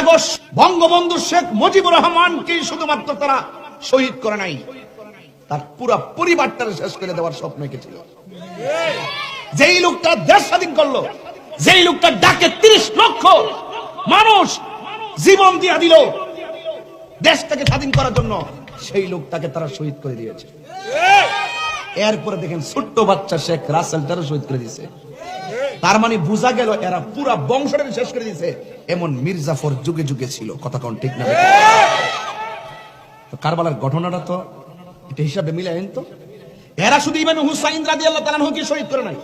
August Bangabandhu Sheikh Mujibur রহমানকে শুধুমাত্র তারা শহীদ করে নাই। তার পুরা পরিবারটারে শেষ করে দেওয়ার স্বপ্ন এঁকেছিল যেই লোকটা দেশ স্বাধীন করল, যেই লোকটা ডাকে তিরিশ লক্ষ মানুষ জীবন দিয়া দিল দেশটাকে স্বাধীন করার জন্য, সেই লোকটাকে তারা শহীদ করে দিয়েছে। এরপরে দেখেন ছোট্ট বাচ্চা শেখ রাসেলটারও শহীদ করে দিয়েছে। তার মানে বোঝা গেল এরা পুরা বংশটাকে শেষ করে দিয়েছে। এমন মির্জাফর যুগে যুগে ছিল। কথা কোন ঠিক না কারবালার ঘটনাটা তো এটা হিসাবে মিলে আইন তো। এরা শুধু ইমাম হুসাইন রাজি আল্লাহ তালানহুকে শহীদ করে নাই।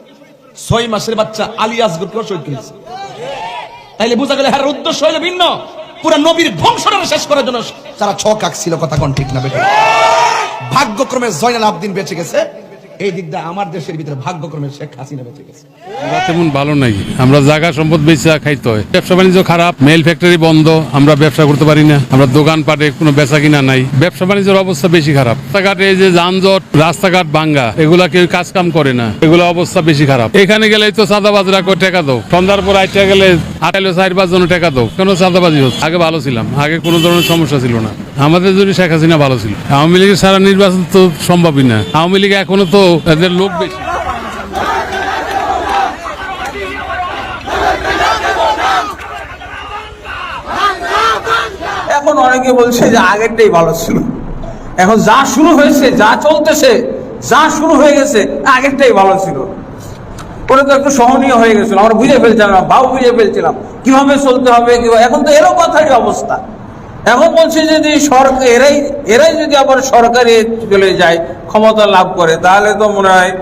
ছয় মাসের বাচ্চা আলী আসগরকেও শহীদ করেছে তাইলে বোঝা গেল হ্যাঁ উদ্দেশ্য হইলে ভিন্ন। পুরা নবীর বংশটাকে শেষ করার জন্য তারা ছক আঁকছিল। কথা কোন ঠিক না বেটা ভাগ্যক্রমে জয়নাল আবদিন বেঁচে গেছে। এই দিকটা আমার দেশের ভিতরে ভাগ্যক্রমে শেখ হাসিনা বেঁচে গেছে। তেমন ভালো নাই। আমরা জায়গা সম্পদ বেচা খাইতে হয়। ব্যবসা বাণিজ্য খারাপ মেল ফ্যাক্টরি বন্ধ, আমরা ব্যবসা করতে পারি না। আমরা দোকান পাটে কোনো বেচা কিনা নাই। ব্যবসা বাণিজ্যের অবস্থা বেশি খারাপ। রাস্তাঘাটে যে যানজট, রাস্তাঘাট ভাঙ্গা, এগুলা কেউ কাজ কাম করে না। এগুলো অবস্থা বেশি খারাপ। এখানে গেলেই তো চাঁদাবাজরা করে টাকা দাও। সন্ধ্যার পর আইটা গেলে আটাইলো চার পাঁচ জন টাকা দাও। কেন চাঁদাবাজি হচ্ছে? আগে ভালো ছিলাম। আগে কোনো ধরনের সমস্যা ছিল না। আমাদের জন্য শেখ হাসিনা ভালো ছিল। আওয়ামী লীগের সারা নির্বাচন তো সম্ভবই না। আওয়ামী লীগ এখনও তো এদের লোক বেশি। এখন অনেকে বলছে যে আগেরটাই ভালো ছিল। এখন যা শুরু হয়েছে, যা চলতেছে, যা শুরু হয়ে গেছে, আগেরটাই ভালো ছিল। ওটা তো একটু সহনীয় হয়ে গেছিল। আমরা বুঝে ফেলছিলাম বাবু বুঝে ফেলছিলাম। কীভাবে চলতে হবে এখন তো এরও কথারই অবস্থা। এখন বলছে যদি সরকার এরাই এরাই যদি আবার সরকারে চলে যায়, ক্ষমতা লাভ করে, তাহলে তো মনে হয়,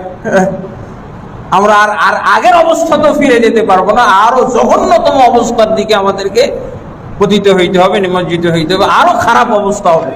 আমরা আর আর আগের অবস্থা তো ফিরে যেতে পারব না আরও জঘন্যতম অবস্থার দিকে আমাদেরকে পতিত হইতে হবে, নিমজ্জিত হইতে হবে আরও খারাপ অবস্থা হবে।